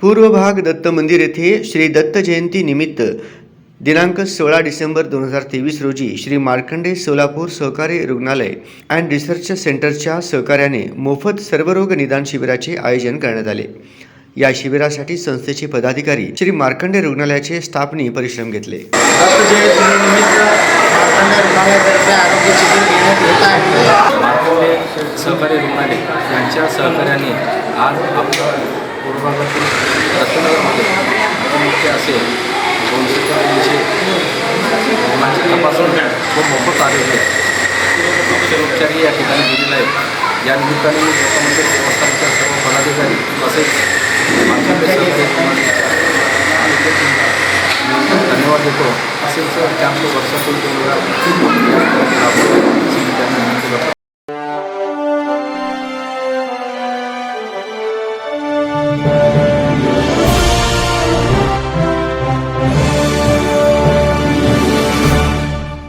पूर्व भाग दत्त मंदिर येथे श्री दत्त जयंती निमित्त दिनांक सोळा डिसेंबर दोन हजार तेवीस रोजी श्री मार्कंडे सोलापूर सहकारी रुग्णालय अँड रिसर्च सेंटरच्या सहकार्याने मोफत सर्वरोग निदान शिबिराचे आयोजन करण्यात आले. या शिबिरासाठी संस्थेचे पदाधिकारी श्री मार्कंडे रुग्णालयाचे स्टाफनी परिश्रम घेतले. सहकारी रुग्णालय यांच्या सहकार्याने आज आपल्या पूर्व रुग्णांची व मोफत आरोग्य अक्षरोपचारही या ठिकाणी दिलेला आहे या निमित्ताने मी दत्तमंदिर देवस्थानच्या सर्व पदाधिकारी तसेच धन्यवाद देतो. असेच त्यांचं वर्षातून दोन वेळा